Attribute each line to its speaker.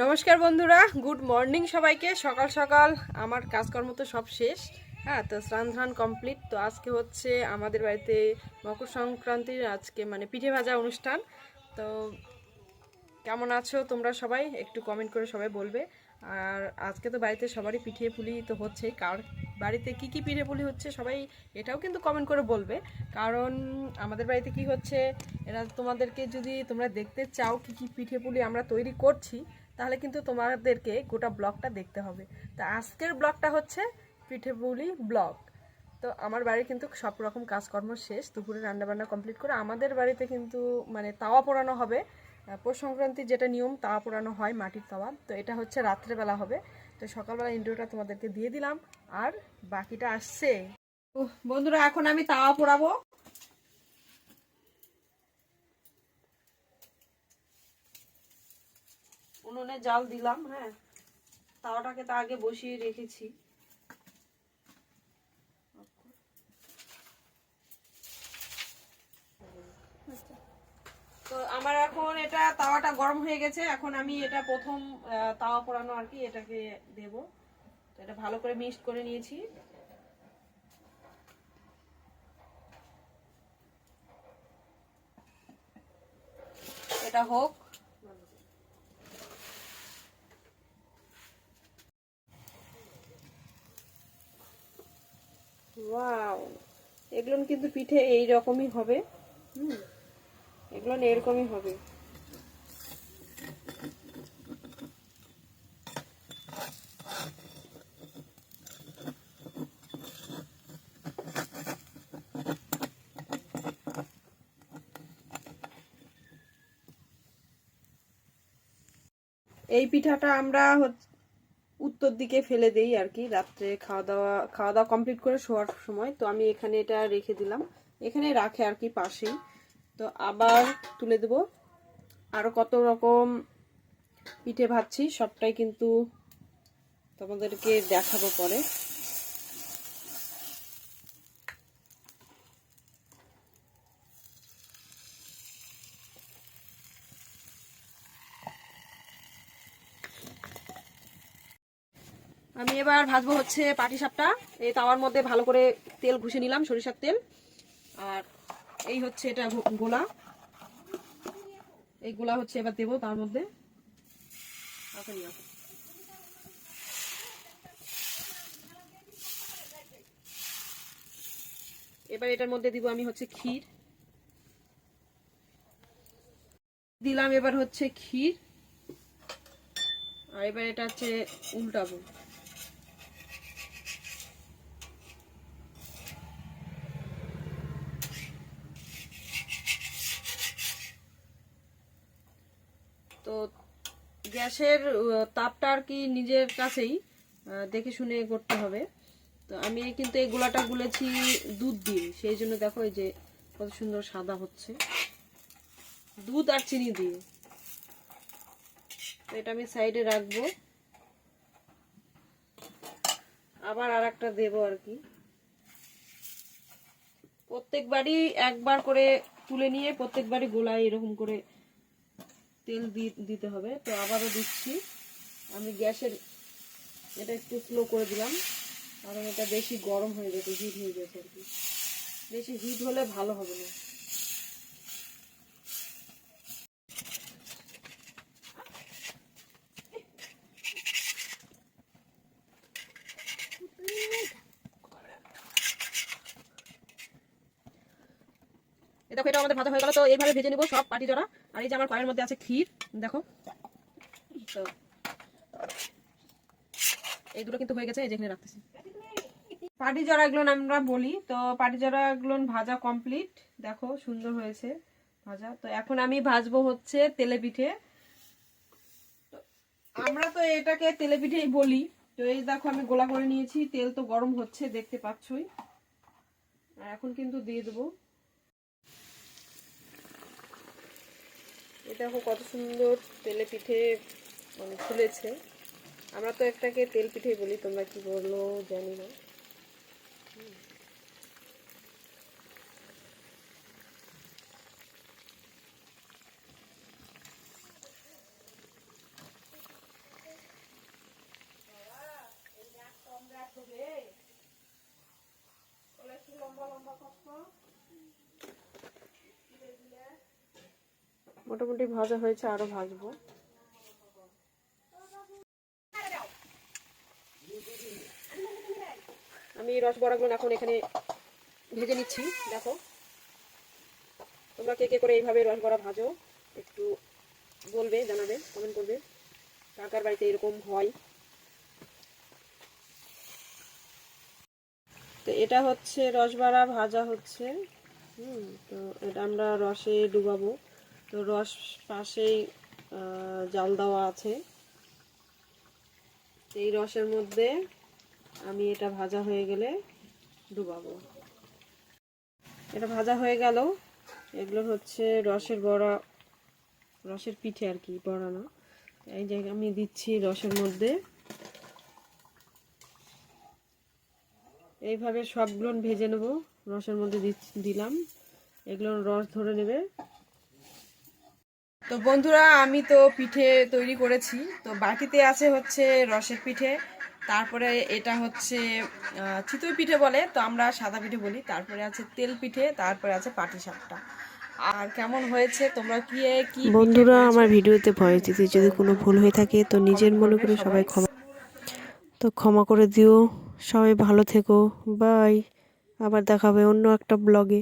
Speaker 1: নমস্কার বন্ধুরা, good morning সবাইকে। সকাল সকাল আমার কাজকর্ম তো সব শেষ হ্যাঁ তো স্নান ধান কমপ্লিট। তো আজকে হচ্ছে আমাদের বাড়িতে মকর সংক্রান্তির আজকে মানে পিঠে ভাজা অনুষ্ঠান। তো কেমন আছো তোমরা সবাই? একটু কমেন্ট করে সবাই বলবে। আর আজকে তো বাড়িতে সবারই পিঠে পুলি তো হচ্ছেই। কার বাড়িতে কি কি পিঠে পুলি হচ্ছে সবাই এটাও কিন্তু কমেন্ট করে বলবে। কারণ আমাদের বাড়িতে কি হচ্ছে, এরা তোমাদেরকে যদি তোমরা দেখতে চাও কি কি পিঠে পুলি আমরা তৈরি করছি তাহলে কিন্তু তোমাদেরকে গোটা ব্লগটা দেখতে হবে। তা আজকের ব্লগটা হচ্ছে পিঠেপুলি ব্লগ। তো আমার বাড়ি কিন্তু সব রকম কাজকর্ম শেষ, দুপুরে রান্নাবান্না কমপ্লিট করে আমাদের বাড়িতে কিন্তু মানে তাওয়া পোড়ানো হবে। পৌষ সংক্রান্তির যেটা নিয়ম, তাওয়া পোড়ানো হয় মাটির তাওয়া। তো এটা হচ্ছে রাত্রেবেলা হবে। তো সকালবেলা ইন্টারভিউটা তোমাদেরকে দিয়ে দিলাম। আর বাকিটা আসছে। বন্ধুরা, এখন আমি তাওয়া পোড়াবো। উনুনে জাল দিলাম হ্যাঁ। তাওয়াটাকে তো আগে বসিয়ে রেখেছি। তো আমার এখন এটা তাওয়াটা গরম হয়ে গেছে, এখন আমি এটা প্রথম তাওয়া পোড়ানো আর কি এটাকে দেব। তো এটা ভালো করে মিক্সড করে নিয়েছি। এটা হোক। ওয়াও এগুলো কিন্তু পিঠে এই রকমই হবে। হুম। এগুলো এরকমই হবে। এই পিঠাটা আমরা হচ্ছে উত্তর দিকে ফেলে দেই আর কি রাত্রে খাওয়া দাওয়া খাওয়া দাওয়া কমপ্লিট করে শোয়ার সময়। তো আমি এখানে এটা রেখে দিলাম। এখানে রাখে আর কি পাশেই। তো আবার তুলে দেব। আরও কত রকম পিঠে ভাজছি, সবটাই কিন্তু তোমাদেরকে দেখাবো পরে। আমি এবার ভাজবো হচ্ছে পাটি সাপটা। এই তাওয়ার মধ্যে ভালো করে তেল ঘুষে নিলাম, সরিষার তেল। আর এই হচ্ছে এটা গোলা। এই গোলা হচ্ছে এবার দেবো তার মধ্যে। আচ্ছা। এবার এটার মধ্যে দিব আমি হচ্ছে ক্ষীর। দিলাম এবার হচ্ছে ক্ষীর। আর এবার এটা হচ্ছে উল্টাবো তো গ্যাসের তাপটা আর কি নিজের কাছেই দেখে শুনে করতে হবে। তো আমি কিন্তু এই গোলাটা গুলেছি দুধ দিয়ে। সেই জন্য দেখো এই যে কত সুন্দর সাদা হচ্ছে। দুধ আর চিনি দিয়ে। তো এটা আমি সাইডে রাখব। আবার আর একটা দেবো আর কি। প্রত্যেকবারই একবার করে তুলে নিয়ে প্রত্যেকবারই গোলায় এরকম করে তেল দিতে হবে। তো আবারও দিচ্ছি। আমি গ্যাসের এটা একটু স্লো করে দিলাম। কারণ এটা বেশি গরম হয়ে গেছে হিট হয়ে গেছে আর কি। বেশি হিট হলে ভালো হবে না। দেখো এটা আমাদের ভাজা হয়ে গেল, তো এইভাবে ভেজে নিব সব পাটি জড়া। আর এই যে আমার কয়ের মধ্যে আছে ক্ষীর, দেখো। তো এই দুটো কিন্তু হয়ে গেছে, এই যেখানে রাখতেছি। পাটি জড়া এগুলো আমরা বলি, তো পাটি জড়া এগুলো ভাজা কমপ্লিট দেখো, সুন্দর হয়েছে ভাজা। তো এখন আমি ভাজবো হচ্ছে তেলে পিঠে। আমরা তো এটাকে তেলে পিঠেই বলি। তো এই দেখো, আমি গোলা করে নিয়েছি, তেল তো গরম হচ্ছে, দেখতে পাচ্ছই। আর এখন কিন্তু দিয়ে দেবো। দেখো কত সুন্দর তেলে পিঠে মানে ফুলেছে। আমরা তো একটাকে তেল পিঠে বলি, তোমরা কি বলল জানি না। মোটামুটি ভাজা হয়েছে আরও ভাজবো। আমি রস রসবড়াগুলো এখন এখানে ভেজে নিচ্ছি, দেখো। তোমরা কে কে করে এইভাবে রসবড়া ভাজো, একটু বলবে, জানাবে কমেন্ট করবে। কাকার বাড়িতে এরকম হয়? তো এটা হচ্ছে রসবড়া ভাজা হচ্ছে। হুম, তো এটা আমরা রসে ডুবাবো। তো রস পাশেই জাল দেওয়া আছে। এই রসের মধ্যে আমি এটা ভাজা হয়ে গেলে ডুবাবো। এটা ভাজা হয়ে গেল। এগুলো হচ্ছে রসের বড়া, রসের পিঠে আর কি, বড়া না। এই যে আমি দিচ্ছি রসের মধ্যে। এইভাবে সবগুলো ভেজে নেব। রসের মধ্যে দিলাম। এগুলো রস ধরে নেবে। তো বন্ধুরা আমি তো পিঠে তৈরি করেছি। তো বাকিতে আছে হচ্ছে রসের পিঠে তারপরে এটা হচ্ছে আহ, চিতই পিঠে বলে তো আমরা সাদা পিঠে বলি। তারপরে আছে তেল পিঠে তারপরে আছে পাটি সাপটা আর কেমন হয়েছে? তোমরা কি কি
Speaker 2: বন্ধুরা আমার ভিডিওতে ভয়েস দিতে যদি কোনো ভুল হয়ে থাকে তো নিজের মনে করে সবাই। ক্ষমা তো ক্ষমা করে দিও। সবাই ভালো থেকো। বাই। আবার দেখাবে অন্য একটা ব্লগে।